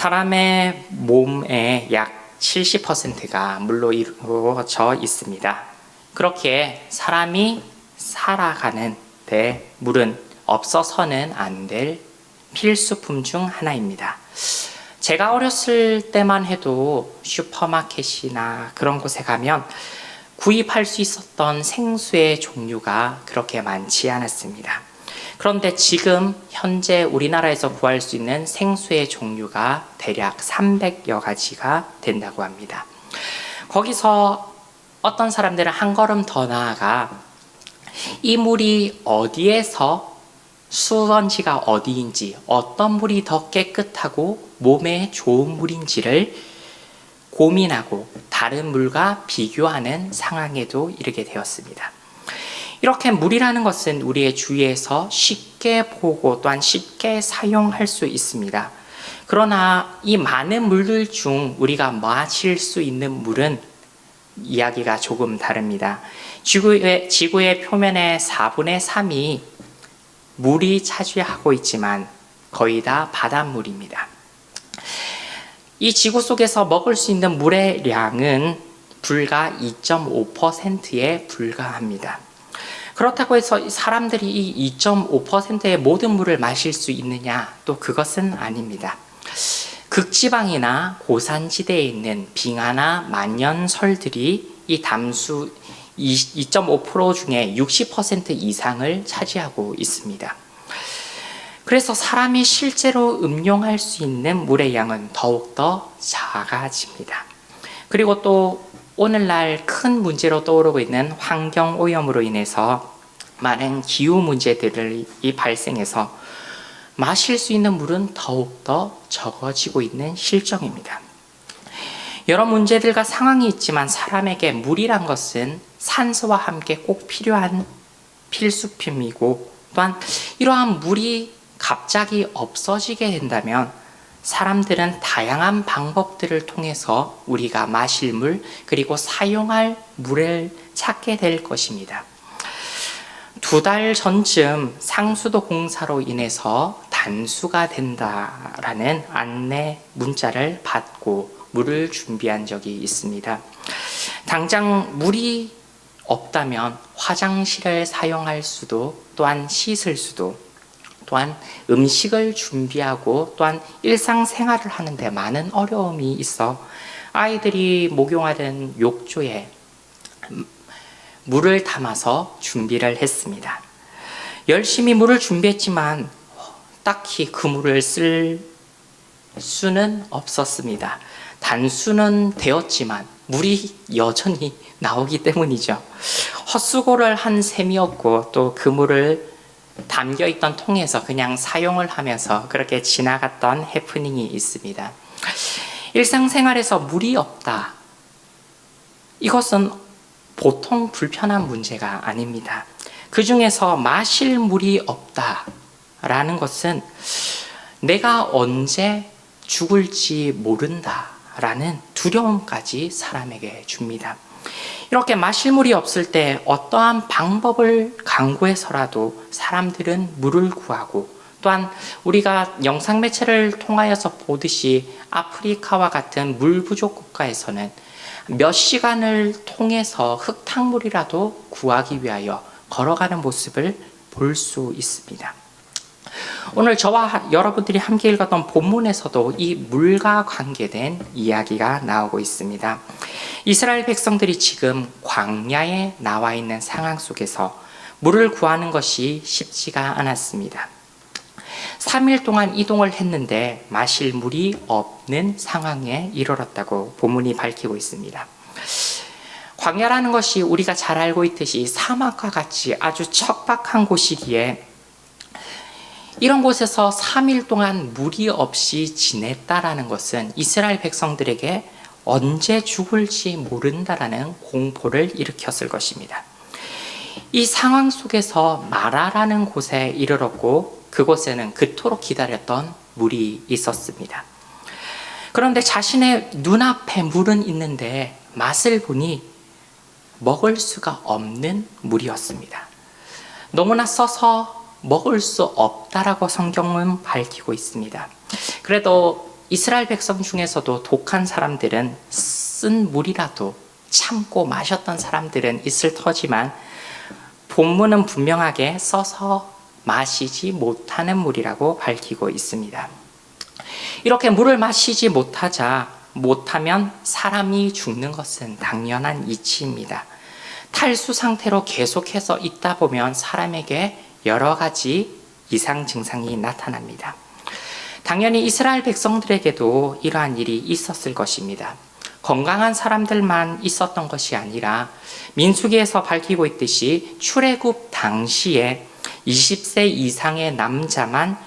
사람의 몸의 약 70%가 물로 이루어져 있습니다. 그렇게 사람이 살아가는 데 물은 없어서는 안 될 필수품 중 하나입니다. 제가 어렸을 때만 해도 슈퍼마켓이나 그런 곳에 가면 구입할 수 있었던 생수의 종류가 그렇게 많지 않았습니다. 그런데 지금 현재 우리나라에서 구할 수 있는 생수의 종류가 대략 300여 가지가 된다고 합니다. 거기서 어떤 사람들은 한 걸음 더 나아가 이 물이 어디에서 수원지가 어디인지 어떤 물이 더 깨끗하고 몸에 좋은 물인지를 고민하고 다른 물과 비교하는 상황에도 이르게 되었습니다. 이렇게 물이라는 것은 우리의 주위에서 쉽게 보고 또한 쉽게 사용할 수 있습니다. 그러나 이 많은 물들 중 우리가 마실 수 있는 물은 이야기가 조금 다릅니다. 지구의, 지구의 표면의 4분의 3이 물이 차지하고 있지만 거의 다 바닷물입니다. 이 지구 속에서 먹을 수 있는 물의 양은 불과 2.5%에 불과합니다. 그렇다고 해서 사람들이 이 2.5%의 모든 물을 마실 수 있느냐? 또 그것은 아닙니다. 극지방이나 고산지대에 있는 빙하나 만연설들이 이 담수 2.5% 중에 60% 이상을 차지하고 있습니다. 그래서 사람이 실제로 음용할 수 있는 물의 양은 더욱더 작아집니다. 그리고 또 오늘날 큰 문제로 떠오르고 있는 환경 오염으로 인해서 많은 기후 문제들이 발생해서 마실 수 있는 물은 더욱더 적어지고 있는 실정입니다. 여러 문제들과 상황이 있지만 사람에게 물이란 것은 산소와 함께 꼭 필요한 필수품이고 또한 이러한 물이 갑자기 없어지게 된다면 사람들은 다양한 방법들을 통해서 우리가 마실 물 그리고 사용할 물을 찾게 될 것입니다. 두 달 전쯤 상수도 공사로 인해서 단수가 된다라는 안내 문자를 받고 물을 준비한 적이 있습니다. 당장 물이 없다면 화장실을 사용할 수도 또한 씻을 수도 또한 음식을 준비하고 또한 일상생활을 하는데 많은 어려움이 있어 아이들이 목욕하는 욕조에 물을 담아서 준비를 했습니다. 열심히 물을 준비했지만 딱히 그 물을 쓸 수는 없었습니다. 단수는 되었지만 물이 여전히 나오기 때문이죠. 헛수고를 한 셈이었고 또 그 물을 담겨 있던 통에서 그냥 사용을 하면서 그렇게 지나갔던 해프닝이 있습니다. 일상생활에서 물이 없다. 이것은 보통 불편한 문제가 아닙니다. 그 중에서 마실 물이 없다라는 것은 내가 언제 죽을지 모른다라는 두려움까지 사람에게 줍니다. 이렇게 마실 물이 없을 때 어떠한 방법을 강구해서라도 사람들은 물을 구하고 또한 우리가 영상 매체를 통하여서 보듯이 아프리카와 같은 물 부족 국가에서는 몇 시간을 통해서 흙탕물이라도 구하기 위하여 걸어가는 모습을 볼 수 있습니다. 오늘 저와 여러분들이 함께 읽었던 본문에서도 이 물과 관계된 이야기가 나오고 있습니다. 이스라엘 백성들이 지금 광야에 나와 있는 상황 속에서 물을 구하는 것이 쉽지가 않았습니다. 3일 동안 이동을 했는데 마실 물이 없는 상황에 이르렀다고 본문이 밝히고 있습니다. 광야라는 것이 우리가 잘 알고 있듯이 사막과 같이 아주 척박한 곳이기에 이런 곳에서 3일 동안 물이 없이 지냈다라는 것은 이스라엘 백성들에게 언제 죽을지 모른다라는 공포를 일으켰을 것입니다. 이 상황 속에서 마라라는 곳에 이르렀고 그곳에는 그토록 기다렸던 물이 있었습니다. 그런데 자신의 눈앞에 물은 있는데 맛을 보니 먹을 수가 없는 물이었습니다. 너무나 써서 먹을 수 없다라고 성경은 밝히고 있습니다. 그래도 이스라엘 백성 중에서도 독한 사람들은 쓴 물이라도 참고 마셨던 사람들은 있을 터지만 본문은 분명하게 써서 마시지 못하는 물이라고 밝히고 있습니다. 이렇게 물을 마시지 못하자 못하면 사람이 죽는 것은 당연한 이치입니다. 탈수 상태로 계속해서 있다 보면 사람에게 여러 가지 이상 증상이 나타납니다. 당연히 이스라엘 백성들에게도 이러한 일이 있었을 것입니다. 건강한 사람들만 있었던 것이 아니라 민수기에서 밝히고 있듯이 출애굽 당시에 20세 이상의 남자만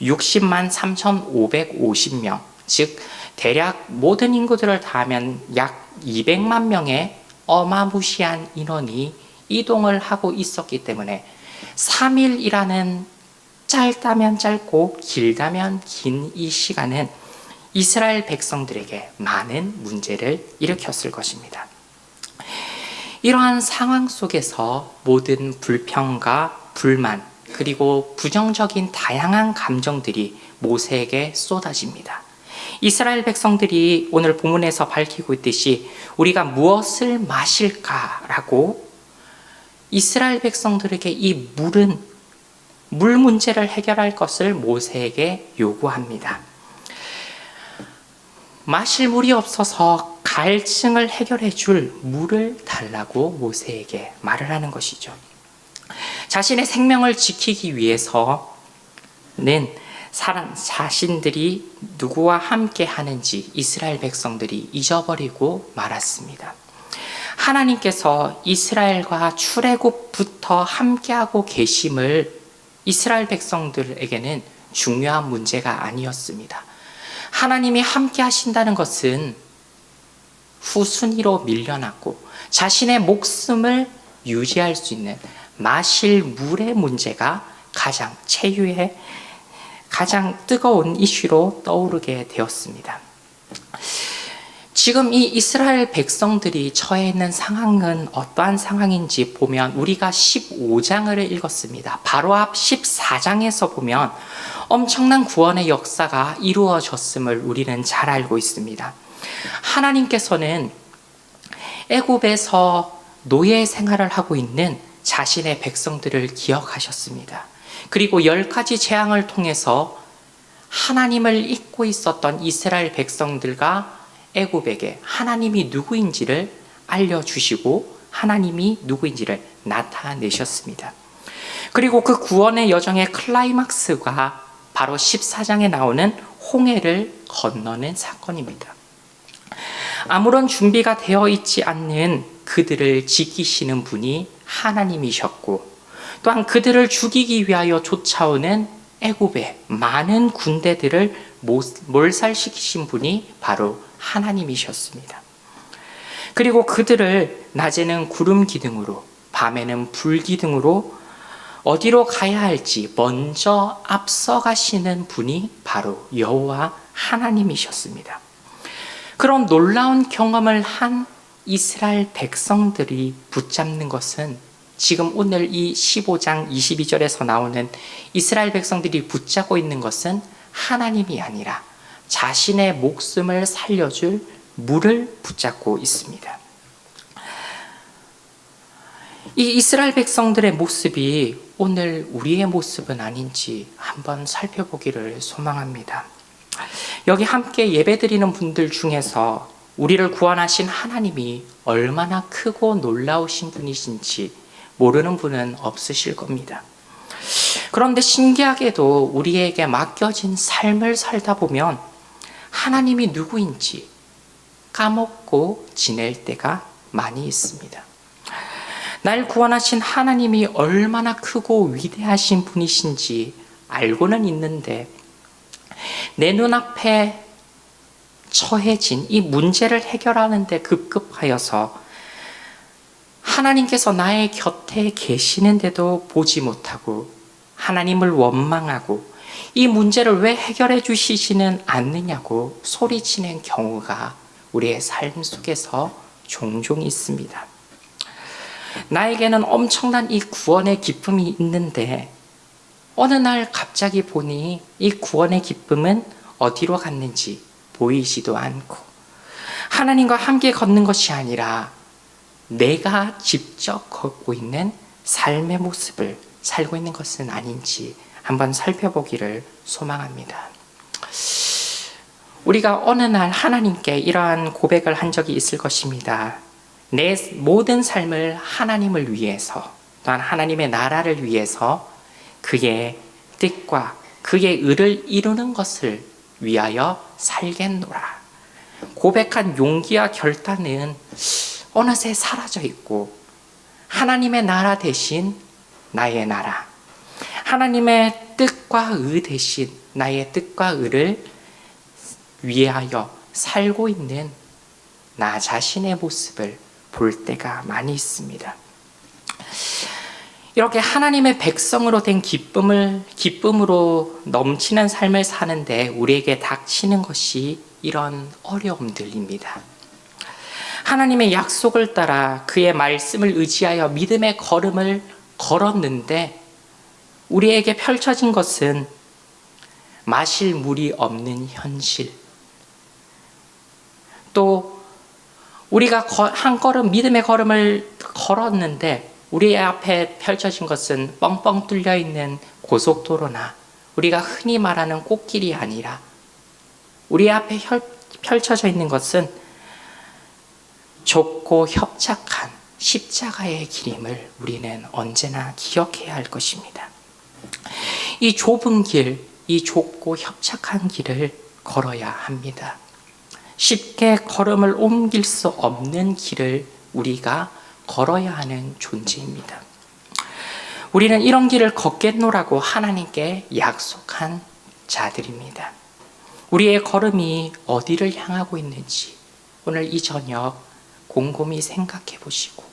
60만 3,550명, 즉 대략 모든 인구들을 다 하면 약 200만 명의 어마무시한 인원이 이동을 하고 있었기 때문에 3일이라는 짧다면 짧고 길다면 긴 이 시간은 이스라엘 백성들에게 많은 문제를 일으켰을 것입니다. 이러한 상황 속에서 모든 불평과 불만 그리고 부정적인 다양한 감정들이 모세에게 쏟아집니다. 이스라엘 백성들이 오늘 본문에서 밝히고 있듯이 우리가 무엇을 마실까라고 이스라엘 백성들에게 이 물은 물 문제를 해결할 것을 모세에게 요구합니다. 마실 물이 없어서 갈증을 해결해 줄 물을 달라고 모세에게 말을 하는 것이죠. 자신의 생명을 지키기 위해서는 사람 자신들이 누구와 함께 하는지 이스라엘 백성들이 잊어버리고 말았습니다. 하나님께서 이스라엘과 출애굽부터 함께하고 계심을 이스라엘 백성들에게는 중요한 문제가 아니었습니다. 하나님이 함께 하신다는 것은 후순위로 밀려났고 자신의 목숨을 유지할 수 있는 마실 물의 문제가 가장 체유의 가장 뜨거운 이슈로 떠오르게 되었습니다. 지금 이 이스라엘 백성들이 처해 있는 상황은 어떠한 상황인지 보면 우리가 15장을 읽었습니다. 바로 앞 14장에서 보면 엄청난 구원의 역사가 이루어졌음을 우리는 잘 알고 있습니다. 하나님께서는 애굽에서 노예 생활을 하고 있는 자신의 백성들을 기억하셨습니다. 그리고 열 가지 재앙을 통해서 하나님을 잊고 있었던 이스라엘 백성들과 애굽에게 하나님이 누구인지를 알려주시고 하나님이 누구인지를 나타내셨습니다. 그리고 그 구원의 여정의 클라이막스가 바로 14장에 나오는 홍해를 건너는 사건입니다. 아무런 준비가 되어 있지 않는 그들을 지키시는 분이 하나님이셨고 또한 그들을 죽이기 위하여 쫓아오는 애굽의 많은 군대들을 몰살시키신 분이 바로 하나님이셨습니다. 그리고 그들을 낮에는 구름 기둥으로 밤에는 불 기둥으로 어디로 가야 할지 먼저 앞서가시는 분이 바로 여호와 하나님이셨습니다. 그런 놀라운 경험을 한 이스라엘 백성들이 붙잡는 것은 지금 오늘 이 15장 22절에서 나오는 이스라엘 백성들이 붙잡고 있는 것은 하나님이 아니라 자신의 목숨을 살려줄 물을 붙잡고 있습니다. 이 이스라엘 백성들의 모습이 오늘 우리의 모습은 아닌지 한번 살펴보기를 소망합니다. 여기 함께 예배드리는 분들 중에서 우리를 구원하신 하나님이 얼마나 크고 놀라우신 분이신지 모르는 분은 없으실 겁니다. 그런데 신기하게도 우리에게 맡겨진 삶을 살다 보면 하나님이 누구인지 까먹고 지낼 때가 많이 있습니다. 날 구원하신 하나님이 얼마나 크고 위대하신 분이신지 알고는 있는데 내 눈앞에 처해진 이 문제를 해결하는데 급급하여서 하나님께서 나의 곁에 계시는데도 보지 못하고 하나님을 원망하고 이 문제를 왜 해결해 주시지는 않느냐고 소리치는 경우가 우리의 삶 속에서 종종 있습니다. 나에게는 엄청난 이 구원의 기쁨이 있는데 어느 날 갑자기 보니 이 구원의 기쁨은 어디로 갔는지 보이지도 않고 하나님과 함께 걷는 것이 아니라 내가 직접 걷고 있는 삶의 모습을 살고 있는 것은 아닌지 한번 살펴보기를 소망합니다. 우리가 어느 날 하나님께 이러한 고백을 한 적이 있을 것입니다. 내 모든 삶을 하나님을 위해서 또한 하나님의 나라를 위해서 그의 뜻과 그의 의를 이루는 것을 위하여 살겠노라. 고백한 용기와 결단은 어느새 사라져 있고 하나님의 나라 대신 나의 나라. 하나님의 뜻과 의 대신 나의 뜻과 의를 위하여 살고 있는 나 자신의 모습을 볼 때가 많이 있습니다. 이렇게 하나님의 백성으로 된 기쁨을 기쁨으로 넘치는 삶을 사는데 우리에게 닥치는 것이 이런 어려움들입니다. 하나님의 약속을 따라 그의 말씀을 의지하여 믿음의 걸음을 걸었는데 우리에게 펼쳐진 것은 마실 물이 없는 현실. 또 우리가 한 걸음 믿음의 걸음을 걸었는데 우리 앞에 펼쳐진 것은 뻥뻥 뚫려 있는 고속도로나 우리가 흔히 말하는 꽃길이 아니라 우리 앞에 펼쳐져 있는 것은 좁고 협착한 십자가의 길임을 우리는 언제나 기억해야 할 것입니다. 이 좁은 길, 이 좁고 협착한 길을 걸어야 합니다. 쉽게 걸음을 옮길 수 없는 길을 우리가 걸어야 하는 존재입니다. 우리는 이런 길을 걷겠노라고 하나님께 약속한 자들입니다. 우리의 걸음이 어디를 향하고 있는지 오늘 이 저녁 곰곰이 생각해 보시고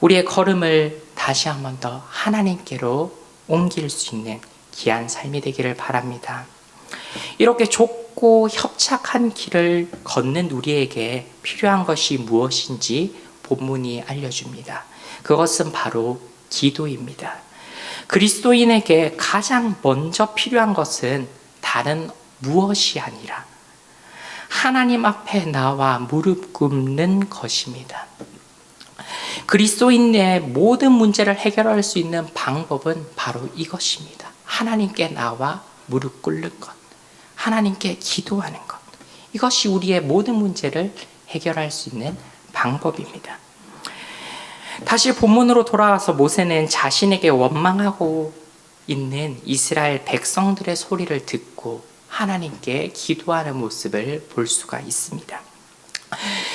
우리의 걸음을 다시 한 번 더 하나님께로 옮길 수 있는 귀한 삶이 되기를 바랍니다. 이렇게 좁고 협착한 길을 걷는 우리에게 필요한 것이 무엇인지 본문이 알려줍니다. 그것은 바로 기도입니다. 그리스도인에게 가장 먼저 필요한 것은 다른 무엇이 아니라 하나님 앞에 나와 무릎 꿇는 것입니다. 그리스도인의 모든 문제를 해결할 수 있는 방법은 바로 이것입니다. 하나님께 나와 무릎 꿇는 것. 하나님께 기도하는 것. 이것이 우리의 모든 문제를 해결할 수 있는 방법입니다. 다시 본문으로 돌아와서 모세는 자신에게 원망하고 있는 이스라엘 백성들의 소리를 듣고 하나님께 기도하는 모습을 볼 수가 있습니다.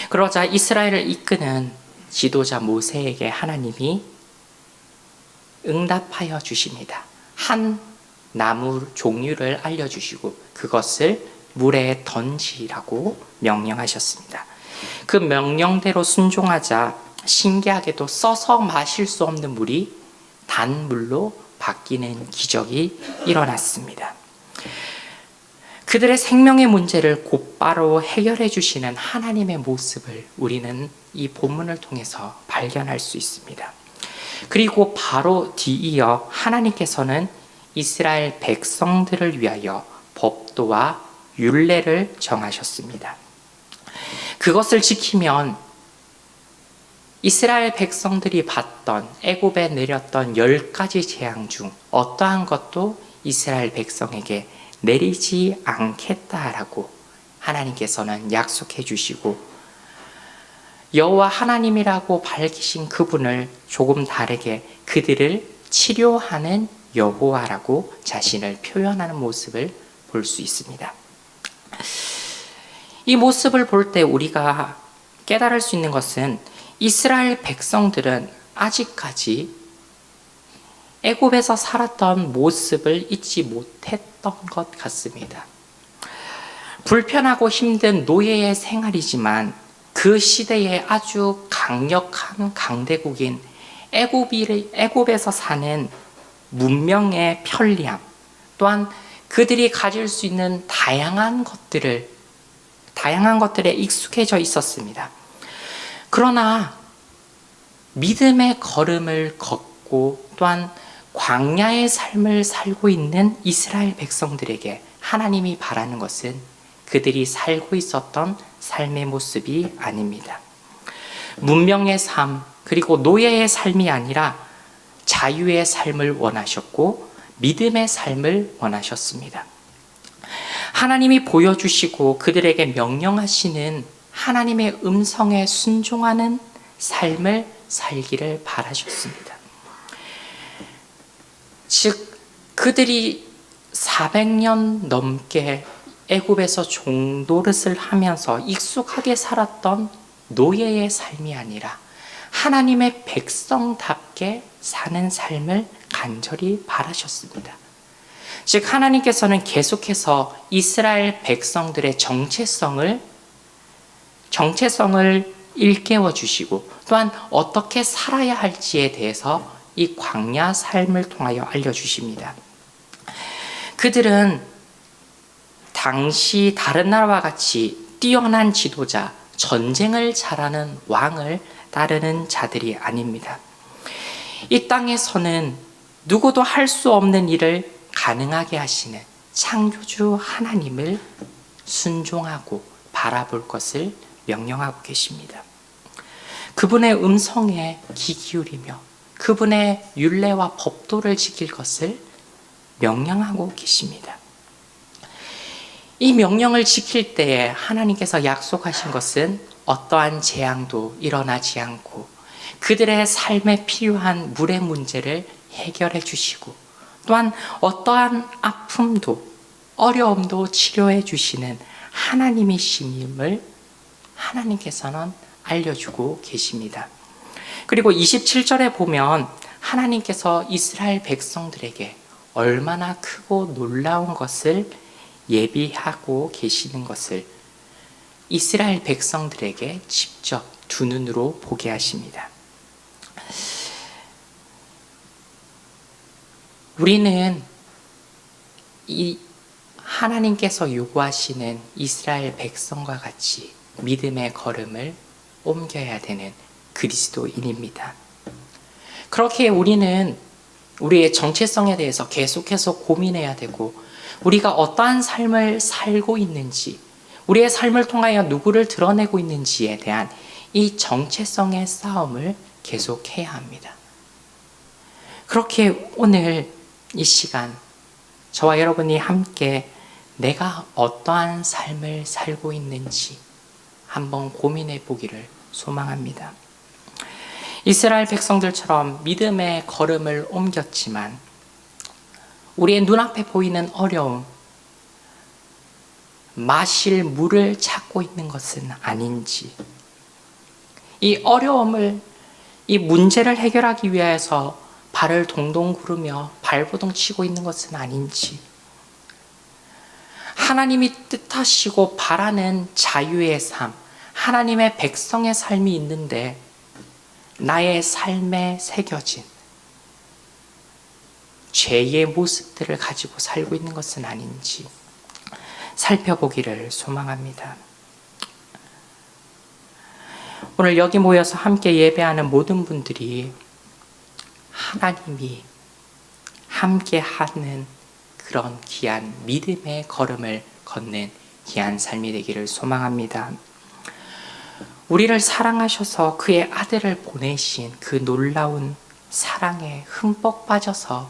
그러자 이스라엘을 이끄는 지도자 모세에게 하나님이 응답하여 주십니다. 한 나무 종류를 알려주시고 그것을 물에 던지라고 명령하셨습니다. 그 명령대로 순종하자 신기하게도 써서 마실 수 없는 물이 단물로 바뀌는 기적이 일어났습니다. 그들의 생명의 문제를 곧바로 해결해 주시는 하나님의 모습을 우리는 이 본문을 통해서 발견할 수 있습니다. 그리고 바로 뒤이어 하나님께서는 이스라엘 백성들을 위하여 법도와 율례를 정하셨습니다. 그것을 지키면 이스라엘 백성들이 받던 애굽에 내렸던 열 가지 재앙 중 어떠한 것도 이스라엘 백성에게 내리지 않겠다라고 하나님께서는 약속해 주시고 여호와 하나님이라고 밝히신 그분을 조금 다르게 그들을 치료하는 여호와라고 자신을 표현하는 모습을 볼 수 있습니다. 이 모습을 볼 때 우리가 깨달을 수 있는 것은 이스라엘 백성들은 아직까지 애굽에서 살았던 모습을 잊지 못했던 것 같습니다. 불편하고 힘든 노예의 생활이지만 그 시대에 아주 강력한 강대국인 애굽에서 사는 문명의 편리함 또한 그들이 가질 수 있는 다양한 것들을 다양한 것들에 익숙해져 있었습니다. 그러나 믿음의 걸음을 걷고 또한 광야의 삶을 살고 있는 이스라엘 백성들에게 하나님이 바라는 것은 그들이 살고 있었던 삶의 모습이 아닙니다. 문명의 삶, 그리고 노예의 삶이 아니라 자유의 삶을 원하셨고 믿음의 삶을 원하셨습니다. 하나님이 보여주시고 그들에게 명령하시는 하나님의 음성에 순종하는 삶을 살기를 바라셨습니다. 즉 그들이 400년 넘게 애굽에서 종노릇을 하면서 익숙하게 살았던 노예의 삶이 아니라 하나님의 백성답게 사는 삶을 간절히 바라셨습니다. 즉 하나님께서는 계속해서 이스라엘 백성들의 정체성을 정체성을 일깨워 주시고 또한 어떻게 살아야 할지에 대해서 이 광야 삶을 통하여 알려 주십니다. 그들은 당시 다른 나라와 같이 뛰어난 지도자, 전쟁을 잘하는 왕을 따르는 자들이 아닙니다. 이 땅에서는 누구도 할 수 없는 일을 가능하게 하시는 창조주 하나님을 순종하고 바라볼 것을 명령하고 계십니다. 그분의 음성에 귀 기울이며 그분의 율례와 법도를 지킬 것을 명령하고 계십니다. 이 명령을 지킬 때에 하나님께서 약속하신 것은 어떠한 재앙도 일어나지 않고 그들의 삶에 필요한 물의 문제를 해결해 주시고 또한 어떠한 아픔도 어려움도 치료해 주시는 하나님이심을 하나님께서는 알려주고 계십니다. 그리고 27절에 보면 하나님께서 이스라엘 백성들에게 얼마나 크고 놀라운 것을 예비하고 계시는 것을 이스라엘 백성들에게 직접 두 눈으로 보게 하십니다. 우리는 이 하나님께서 요구하시는 이스라엘 백성과 같이 믿음의 걸음을 옮겨야 되는 그리스도인입니다. 그렇게 우리는 우리의 정체성에 대해서 계속해서 고민해야 되고 우리가 어떠한 삶을 살고 있는지 우리의 삶을 통하여 누구를 드러내고 있는지에 대한 이 정체성의 싸움을 계속해야 합니다. 그렇게 오늘 이 시간 저와 여러분이 함께 내가 어떠한 삶을 살고 있는지 한번 고민해 보기를 소망합니다. 이스라엘 백성들처럼 믿음의 걸음을 옮겼지만 우리의 눈앞에 보이는 어려움, 마실 물을 찾고 있는 것은 아닌지, 이 어려움을, 이 문제를 해결하기 위해서 발을 동동 구르며 발버둥 치고 있는 것은 아닌지, 하나님이 뜻하시고 바라는 자유의 삶, 하나님의 백성의 삶이 있는데 나의 삶에 새겨진 죄의 모습들을 가지고 살고 있는 것은 아닌지 살펴보기를 소망합니다. 오늘 여기 모여서 함께 예배하는 모든 분들이 하나님이 함께 하는 그런 귀한 믿음의 걸음을 걷는 귀한 삶이 되기를 소망합니다. 우리를 사랑하셔서 그의 아들을 보내신 그 놀라운 사랑에 흠뻑 빠져서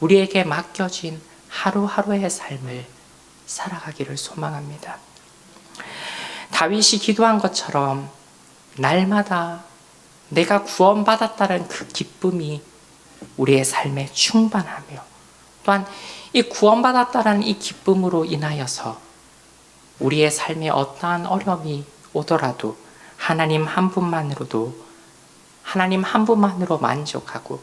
우리에게 맡겨진 하루하루의 삶을 살아가기를 소망합니다. 다윗이 기도한 것처럼 날마다 내가 구원받았다는 그 기쁨이 우리의 삶에 충만하며 또한 이 구원받았다는 이 기쁨으로 인하여서 우리의 삶에 어떠한 어려움이 오더라도 하나님 한 분만으로도 하나님 한 분만으로 만족하고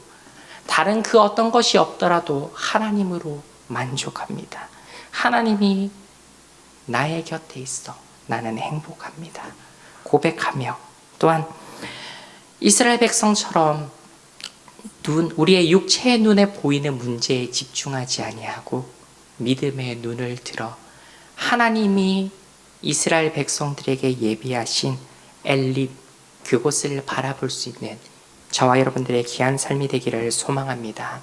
다른 그 어떤 것이 없더라도 하나님으로 만족합니다. 하나님이 나의 곁에 있어 나는 행복합니다. 고백하며 또한 이스라엘 백성처럼 눈, 우리의 육체의 눈에 보이는 문제에 집중하지 아니하고 믿음의 눈을 들어 하나님이 이스라엘 백성들에게 예비하신 엘립 그곳을 바라볼 수 있는 저와 여러분들의 귀한 삶이 되기를 소망합니다.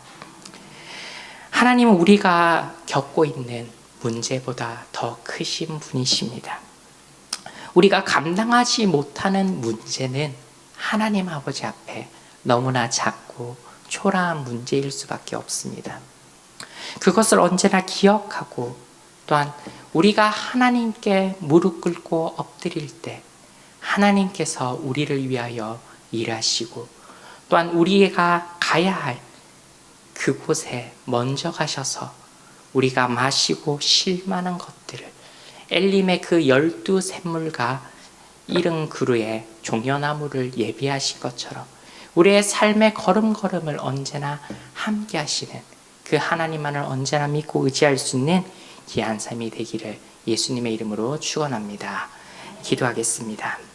하나님은 우리가 겪고 있는 문제보다 더 크신 분이십니다. 우리가 감당하지 못하는 문제는 하나님 아버지 앞에 너무나 작고 초라한 문제일 수밖에 없습니다. 그것을 언제나 기억하고 또한 우리가 하나님께 무릎 꿇고 엎드릴 때 하나님께서 우리를 위하여 일하시고 또한 우리가 가야 할 그곳에 먼저 가셔서 우리가 마시고 쉴 만한 것들을 엘림의 그 열두 샘물과 이른 그루에 종려나무를 예비하신 것처럼 우리의 삶의 걸음걸음을 언제나 함께 하시는 그 하나님만을 언제나 믿고 의지할 수 있는 귀한 삶이 되기를 예수님의 이름으로 축원합니다. 기도하겠습니다.